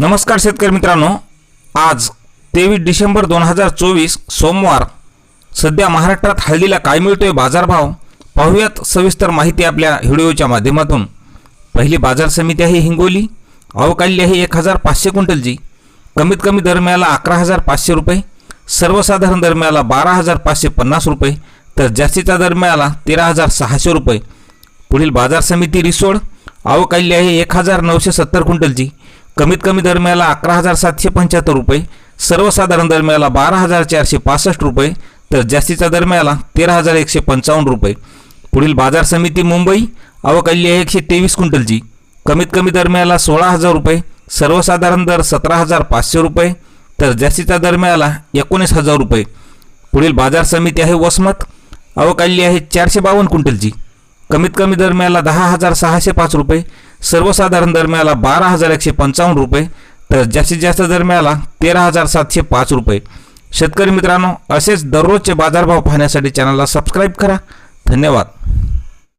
नमस्कार शेतकरी मित्रांनो. आज तेवीस डिसेंबर दोन हजार चोवीस सोमवार सध्या महाराष्ट्रात हळदीला काय मिळतोय बाजारभाव पाहूयात सविस्तर माहिती आपल्या व्हिडिओच्या माध्यमातून. पहिली बाजार समिती आहे हिंगोली. अवकाली आहे एक हजार पाचशे क्विंटलची कमीत कमी दरम्याला अकरा हजार पाचशे रुपये. सर्वसाधारण दरम्याला बारा हजार पाचशे पन्नास रुपये. तर जास्तीचा दरम्याला तेरा हजार सहाशे रुपये. पुढील बाजार समिती रिसोड. अवकाली आहे एक हजार नऊशे सत्तर क्विंटलची कमीत कमी दरम्याला अकरा हजार सातशे पंच्याहत्तर रुपये सर्वसाधारण दरम्याला बारा हजार चारशे पासष्ट रुपये तर जास्तीच्या दरम्याला तेरा हजार एकशे पंचावन्न रुपये. पुढील बाजार समिती मुंबई अवकाली आहे एकशे तेवीस क्विंटलची. कमीत कमी दरम्याला सोळा हजार रुपये सर्वसाधारण दर सतरा हजार पाचशे रुपये तर जास्तीच्या दरम्याला एकोणीस हजार रुपये. पुढील बाजार समिती आहे वसमत अवकाली आहे चारशे बावन्न क्विंटलची. कमीत कमी दरम्याला दहा हजार सहाशे पाच रुपये सर्वसाधारण दरम्याला बारा हजार एकशे पंचावन्न रुपये तर जास्तीत जास्त दरम्याला तेरा हजार सातशे पाच रुपये. शेतकरी मित्रांनो असेच दररोजचे बाजारभाव पाहण्यासाठी चॅनलला सबस्क्राईब करा. धन्यवाद.